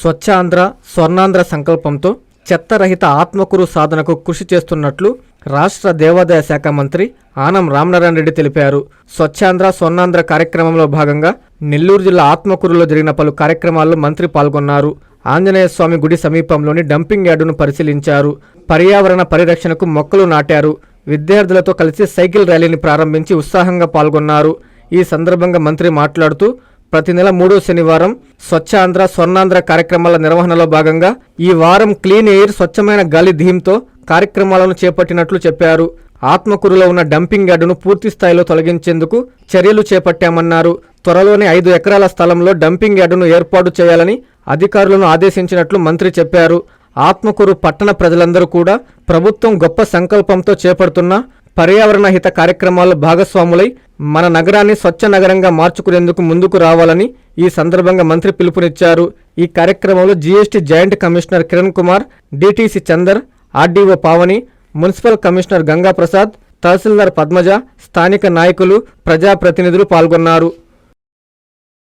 స్వచ్ఛాంధ్ర స్వర్ణాంధ్ర సంకల్పంతో చెత్తరహిత ఆత్మకురు సాధనకు కృషి చేస్తున్నట్లు రాష్ట్ర దేవాదాయ శాఖ మంత్రి ఆనం రామనారాయణ రెడ్డి తెలిపారు. స్వచ్ఛాంధ్ర స్వర్ణాంధ్ర కార్యక్రమంలో భాగంగా నెల్లూరు జిల్లా ఆత్మకూరులో జరిగిన పలు కార్యక్రమాల్లో మంత్రి పాల్గొన్నారు. ఆంజనేయ స్వామి గుడి సమీపంలోని డంపింగ్ యార్డును పరిశీలించారు. పర్యావరణ పరిరక్షణకు మొక్కలు నాటారు. విద్యార్థులతో కలిసి సైకిల్ ర్యాలీని ప్రారంభించి ఉత్సాహంగా పాల్గొన్నారు. ఈ సందర్భంగా మంత్రి మాట్లాడుతూ ప్రతి నెల మూడో శనివారం స్వచ్ఛాంధ్ర స్వర్ణాంధ్ర కార్యక్రమాల నిర్వహణలో భాగంగా ఈ వారం క్లీన్ ఎయిర్ స్వచ్ఛమైన గాలి థీమ్తో కార్యక్రమాలను చేపట్టినట్లు చెప్పారు. ఆత్మకూరులో ఉన్న డంపింగ్ యార్డును పూర్తి స్థాయిలో తొలగించేందుకు చర్యలు చేపట్టామన్నారు. త్వరలోనే ఐదు ఎకరాల స్థలంలో డంపింగ్ యార్డును ఏర్పాటు చేయాలని అధికారులను ఆదేశించినట్లు మంత్రి చెప్పారు. ఆత్మకూరు పట్టణ ప్రజలందరూ కూడా ప్రభుత్వం గొప్ప సంకల్పంతో చేపడుతున్న పర్యావరణ హిత కార్యక్రమాల్లో భాగస్వాములై మన నగరాన్ని స్వచ్ఛ నగరంగా మార్చుకునేందుకు ముందుకు రావాలని ఈ సందర్భంగా మంత్రి పిలుపునిచ్చారు. ఈ కార్యక్రమంలో GST joint commissioner Kiran Kumar DTC Chander RDO Pavani municipal commissioner Gangaprasad తహసీల్దార్ పద్మజ స్థానిక నాయకులు ప్రజాప్రతినిధులు పాల్గొన్నారు.